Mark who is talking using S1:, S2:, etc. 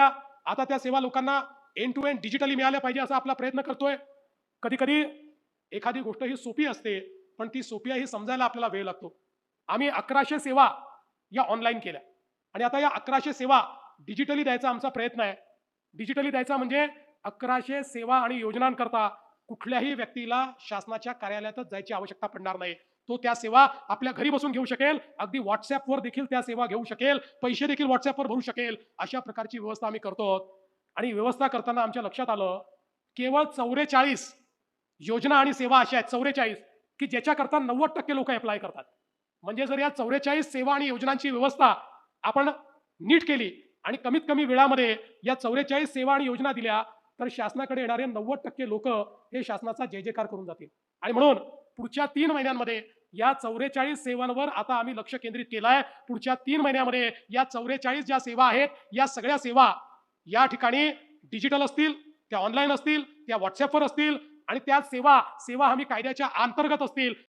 S1: दिल्या आता त्या सेवा लोकांना एंड टू एंड डिजिटली मिळाल्या पाहिजे असा आपला प्रयत्न करतोय. कधी कधी एखादी गोष्ट ही सोपी असते पण ती सोपी आहे ही समजायला आपल्याला वेळ लागतो. आम्ही अकराशे सेवा या ऑनलाईन केल्या. आणि आता या अकराशे सेवा डिजिटली द्यायचा आमचा प्रयत्न आहे. डिजिटली द्यायचा म्हणजे अकराशे सेवा आणि योजनांकरता कुठल्याही व्यक्तीला शासनाच्या कार्यालयातच जायची आवश्यकता पडणार नाही. तो त्या सेवा आपल्या घरी बसून घेऊ शकेल अगदी व्हॉट्सअपवर देखील त्या सेवा घेऊ शकेल पैसे देखील व्हॉट्सअपवर भरू शकेल अशा प्रकारची व्यवस्था आम्ही करतो. आणि व्यवस्था करताना आमच्या लक्षात आलं केवळ चौवेचाळीस योजना आणि सेवा अशा आहेत चौवेचाळीस की ज्याच्याकरता नव्वद टक्के लोक अप्लाय करतात. म्हणजे जर या चौवेचाळीस सेवा आणि योजनांची व्यवस्था आपण नीट केली आणि कमीत कमी वेळामध्ये या चौवेचाळीस सेवा आणि योजना दिल्या तर शासनाकडे येणारे नव्वद टक्के लोक हे शासनाचा जय जयकार करून जातील. आणि म्हणून पुढच्या तीन महिन्यांमध्ये या चौवेचाळीस सेवांवर आता आम्ही लक्ष केंद्रित केलं आहे पुढच्या तीन महिन्यामध्ये या चौवेचाळीस ज्या सेवा आहेत या सगळ्या सेवा या ठिकाणी डिजिटल असतील त्या ऑनलाईन असतील त्या व्हॉट्सअपवर असतील आणि त्या सेवा सेवा हमी कायद्याच्या अंतर्गत असतील.